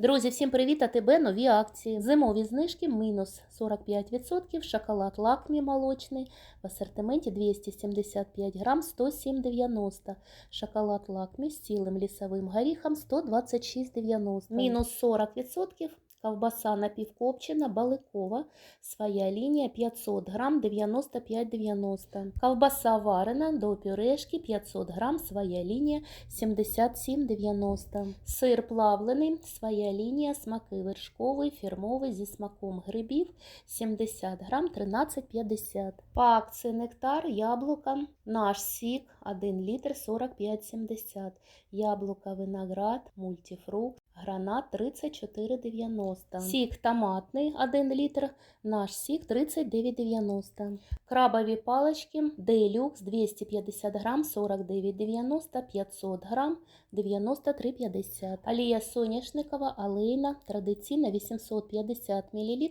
Друзі, всім привіт! А тебе нові акції. Зимові знижки мінус 45%, шоколад лакмі молочний в асортименті 275 грам 107,90. Шоколад лакмі з цілим лісовим горіхом 126,90. Мінус 40%. Ковбаса напівкопчена, баликова, своя лінія 500 грам 95,90. Ковбаса варена до пюрешки 500 грам, своя лінія 77,90. Сир плавлений, своя лінія, смаки вершковий, фірмовий зі смаком грибів 70 грам 13,50. По акції нектар, яблука, наш сік 1 літр 45,70. Яблука, виноград, мультифрукт. Гранат 34,90. Сік томатний 1 літр. Наш сік 39,90. Крабові палички Делюкс 250 грам 49,90. 500 грам 93,50. Олія соняшникова алейна традиційна 850 мл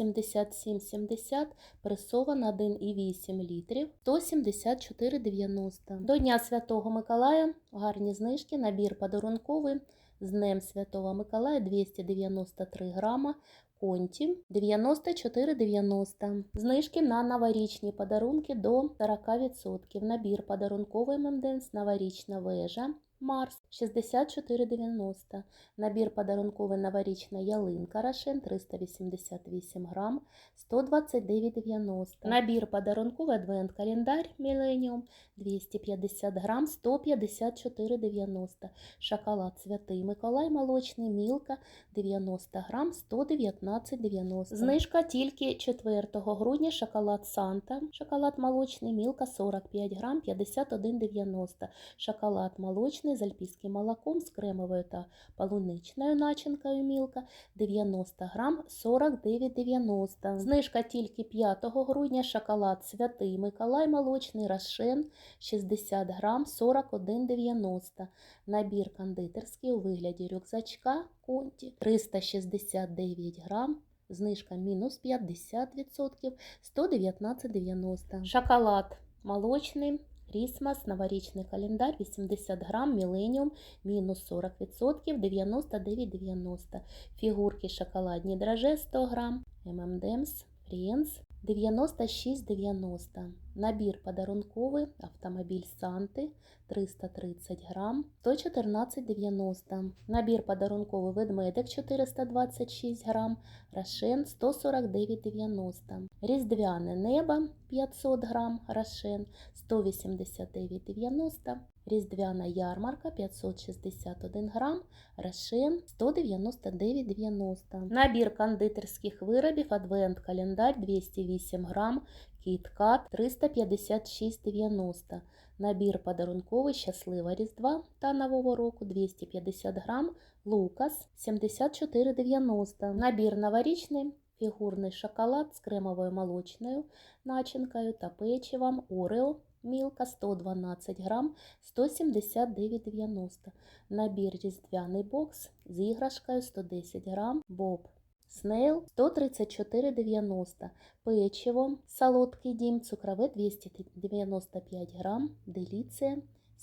77,70. Пресована 1,8 літрів 174,90. До Дня Святого Миколая гарні знижки, набір подарунковий. З Днем Святого Миколая 293 грама, конті 94,90. Знижки на новорічні подарунки до 40%. Набір подарунковий ММДенс, новорічна вежа. Марс 64,90. Набір подарунковий новорічна ялинка Рошен 388 грам 129,90. Набір подарунковий адвент календар Міленіум 250 грам 154,90. Шоколад Святий Миколай молочний Мілка 90 грам 119,90. Знижка тільки 4 грудня шоколад Санта. Шоколад молочний Мілка 45 грам 51,90. Шоколад молочний з альпійським молоком з кремовою та полуничною начинкою Мілка 90 грам 49,90. Знижка тільки 5 грудня шоколад Святий Миколай молочний Рошен 60 грам 41,90. Набір кондитерський у вигляді рюкзачка Конті 369 грам. Знижка мінус 50%, 119,90. Шоколад молочний, Крісмас, новорічний календар 80 грам, Міленіум, мінус 40%, 99,90. Фігурки шоколадні драже 100 грам, ММДемс, Фріенс 96,90. Набір подарунковий, автомобіль Санти 330 грам, 114,90. Набір подарунковий ведмедик 426 грам, Рошен 149,90. Різдвяне небо 500 грам, Рошен 189,90. Різдвяна ярмарка 561 грам, Рошен 199,90. Набір кондитерських виробів Адвент календар 208 грам, Кіткат 356,90. Набір подарунковий Щаслива Різдва та Нового року 250 грам, Лукас 74,90. Набір новорічний фігурний шоколад з кремовою молочною начинкою та печивом Орео Мілка 112 грам 179,90. Набір різдвяний бокс з іграшкою 110 грам Боб Снейл 134,90. Печиво солодкий дім цукрове 295 грам. Деліція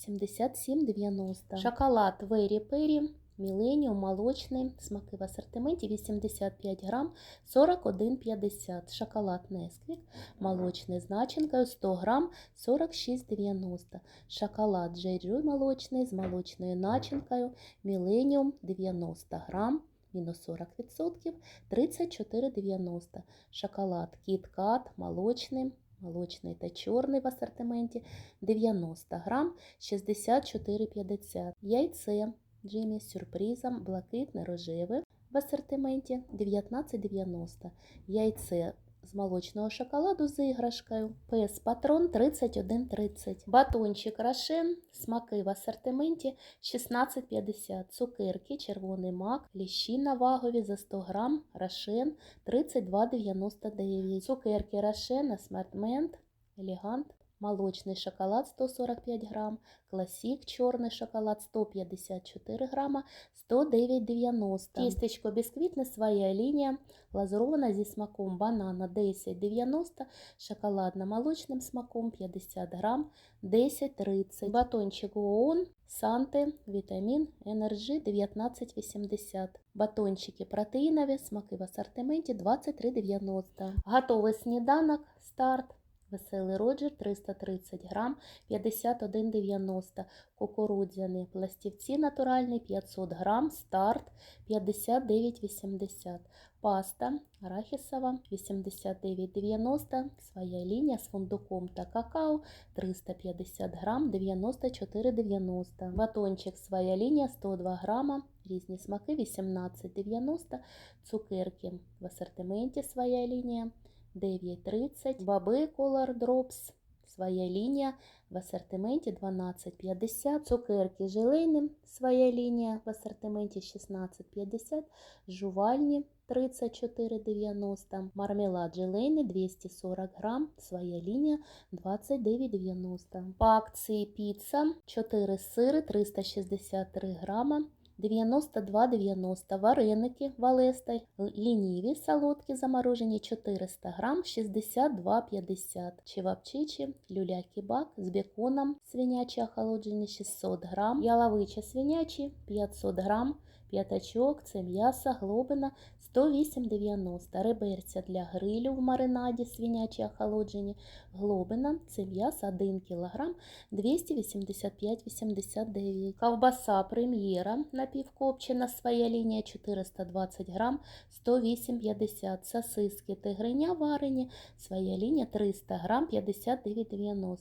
77,90. Шоколад Вері Пері Міленіум молочний, смаки в асортименті 85 грам 41,50. Шоколад Несквік, молочний з начинкою 100 грам 46,90. Шоколад Джейджуй молочний з молочною начинкою Міленіум 90 грам. Мінус 40%, 34,90. Шоколад Кіт-Кат молочний, молочний та чорний в асортименті 90 грам 64,50. Яйце Джиммі з сюрпризом блакитне рожеве в асортименті 19,90. Яйце з молочного шоколаду з іграшкою. Пес патрон 31,30. Батончик Рошен, смаки в асортименті 16,50. Цукерки, червоний мак, ліщі на вагові за 100 грам, Рошен 32,99. Цукерки Рошен, асортимент, елегант молочний шоколад 145 грам, класік чорний шоколад 154 грама, 109,90. Тістечко бісквітне своя лінія, глазурована зі смаком банана 10,90, шоколадно-молочним смаком 50 грам, 10,30. Батончик ООН, Санте, Вітамін, Енерджі 19,80. Батончики протеїнові, смаки в асортименті 23,90. Готовий сніданок, старт. Веселий Роджер 330 грам, 51,90. Кукурудзяні пластівці натуральні 500 грам, старт 59,80. Паста арахісова 89,90. Своя лінія з фундуком та какао 350 грам, 94,90. Батончик своя лінія 102 грама, різні смаки 18,90. Цукерки в асортименті своя лінія 9,30. Баби Color Drops. Своя лінія в асортименті 12,50. Цукерки желейним. Своя лінія в асортименті 16,50. Жувальні 34,90. Мармелад желейний 240 грам. Своя лінія 29,90. По акції піца 4 сири 363 грама. 92,90 вареники Валеста, лініві солодкі заморожені 400 грам 62,50 чевапчичі, люля-кебаб з беконом свинячі охолоджені 600 грам, яловичі свинячі 500 грам, п'ятачок, це м'ясо, глобина 108,90 реберця для грилю в маринаді свинячі охолоджені, глобина, це м'ясо 1 кг 285,89 ковбаса прем'єра напівкопчена своя лінія 420 грам 108,50 сосиски тигриня варені своя лінія 300 грам 59,90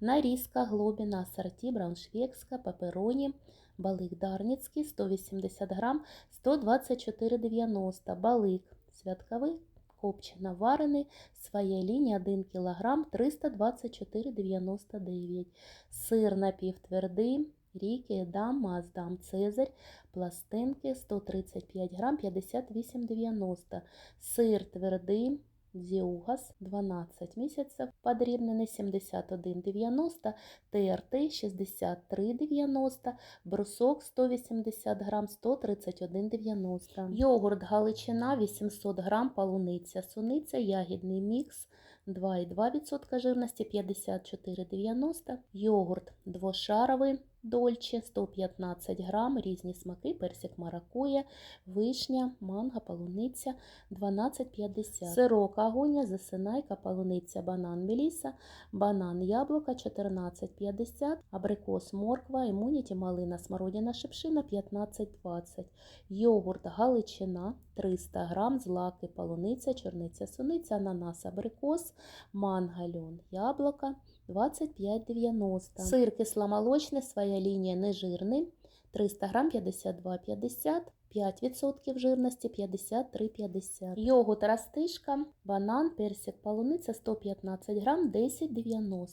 нарізка глобіна асорті брауншвейгська пепероні балик дарницький 180 грам 124,90 балик святковий копчено варений своя лінія 1 кг 324,99 сир напівтвердий Ріки, Едам, Маздам, Цезарь, пластинки 135 грам 58,90 сир твердий Діугас 12 місяців, подрібнений 71,90, ТРТ 63,90, брусок 180 грам 131,90. Йогурт Галичина 800 грам, полуниця, суниця, ягідний мікс 2,2% жирності 54,90, йогурт двошаровий Дольче 115 грам, різні смаки, персик маракуя, вишня, манго, полуниця 12,50. Сирок агоня, засинайка, полуниця, банан меліса, банан яблука 14,50, абрикос морква, імуніті, малина, смородина, шипшина 15,20. Йогурт галичина 300 грам, злаки, полуниця, чорниця, суниця, ананас, абрикос, манго, льон, яблука 25,90. Сир кисломолочний, своя лінія нежирний, 300 грам 52,50, 5% жирності 53,50. Йогурт растишка, банан, персик, полуниця 115 грам 10,90.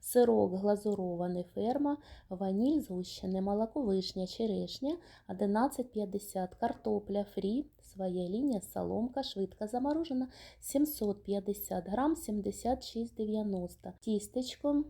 Сирок глазурований ферма, ваніль, згущене молоко, вишня, черешня 11,50. Картопля фрі, своя лінія, соломка, швидко заморожена 750 грам 76,90. Тістечко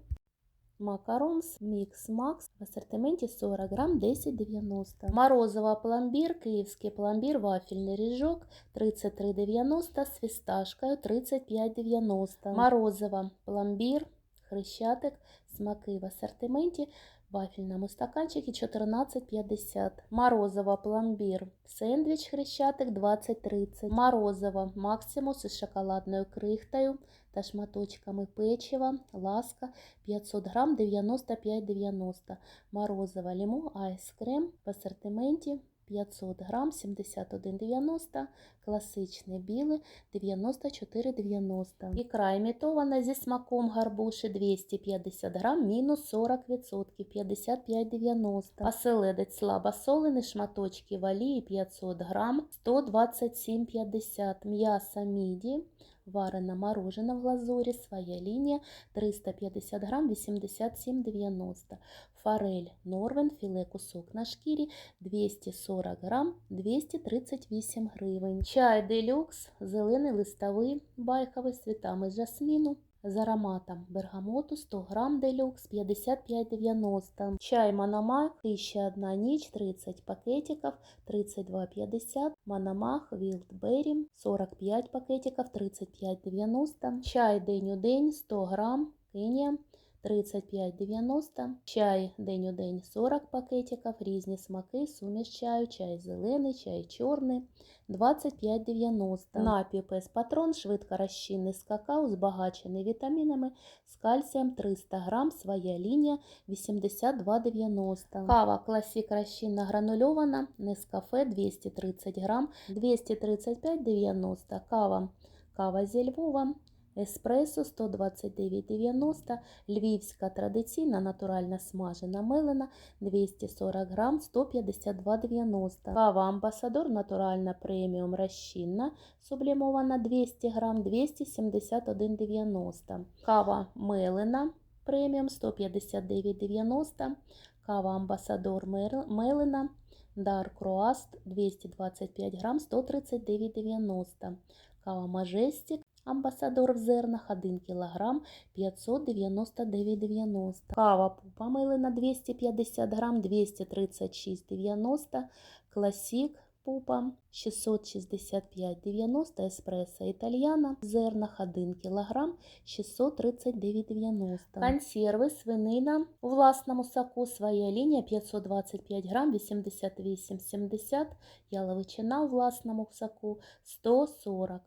Макаронс Мікс Макс в асортименті 40 грам 10,90. Морозова пломбір, київський пломбір, вафельний ріжок 33,90 з фісташкою 35,90. Морозова пломбір, хрещатик, смаки в асортименті в вафельному стаканчики 14,50. Морозова пломбір, сендвіч хрещатик 20,30. Морозова Максимус із шоколадною крихтою та шматочками печива, ласка 500 грам 95,90. Морозова лімо айскрем в асортименті 500 грам 71,90, класичне біле 94,90. Ікра імітована зі смаком гарбуші 250 грам, мінус 40%, 55,90. Оселедець слабосолений, шматочки валії 500 грам, 127,50. М'ясо міді, варена морожена в глазурі, своя лінія 350 грам, 87,90. Форель Норвен, філе кусок на шкірі 240 грам, 238 гривень. Чай делюкс, зелений листовий, байковий з цвітами жасміну з ароматом бергамоту 100 грам делюкс 55,90. Чай Мономах 1001 ніч 30 пакетиков 32,50. Мономах Вілдбері 45 пакетиков 35,90. Чай день у день 100 грам Кенія 35,90. Чай день у день 40 пакетиків, різні смаки, суміш чаю, чай зелений, чай чорний 25,90. Напій Пес Патрон, швидко розчинний з какао, збагачений вітамінами, з кальцієм 300 грам, своя лінія 82,90. Кава Класік розчинна гранульована, Нескафе 230 грам 235,90. Кава Кава зі Львова Еспресо 129,90, львівська традиційна натуральна смажена мелена 240 грам 152,90. Кава Амбасадор натуральна преміум розчинна сублімована 200 грам 271,90. Кава мелена преміум 159,90. Кава Амбасадор мелена Dark Roast 225 грам 139,90. Кава Majestic Амбасадор в зернах 1 кг 599,90. Кава пупа милина 250 грам 236,90. Класік пупа 665,90. Еспресо італьяна в зернах 1 кг 639,90. Консерви свинина у власному соку своя лінія 525 грам 88,70. Яловичина у власному соку 140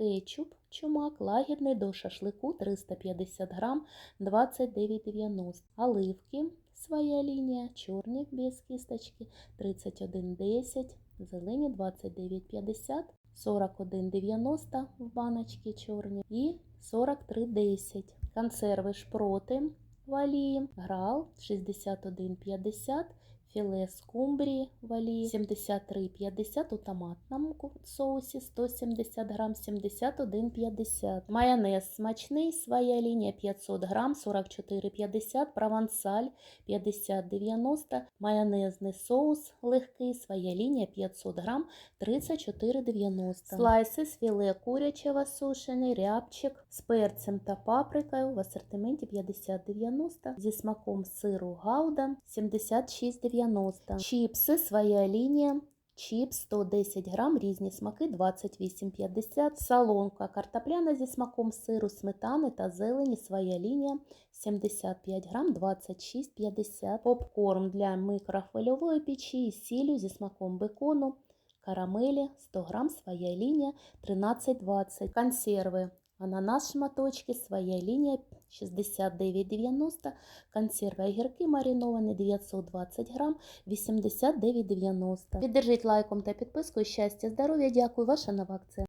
кетчуп, чумак, лагідний до шашлику 350 грам 29,90. Оливки, своя лінія, чорні без кісточки 31,10, зелені 29,50, 41,90 в баночці чорні і 43,10. Консерви шпроти валії, грал 61,50, Філе скумбрії в олії 73,50 у томатному соусі 170 грам 71,50. Майонез смачний, своя лінія 500 грам 44,50. Провансаль 50,90. Майонезний соус легкий, своя лінія 500 грам 34,90. Слайси з філе курячого сушений, рябчик з перцем та паприкою в асортименті 50,90. Зі смаком сиру гауда 76,90. Чіпси, своя лінія. Чіпс 110 грам, різні смаки 28,50. Солонка картопляна зі смаком сиру, сметани та зелені, своя лінія 75 грам 26,50. Попкорн для микрохвильової печі із сіллю зі смаком бекону, карамелі 100 грам, своя лінія 13,20. Консерви Ананас шматочки, своя лінія 69,90, консерви огірки мариновані 920 грам 89,90. Піддержіть лайком та підпискою. Щастя, здоров'я, дякую, ваша нова акція.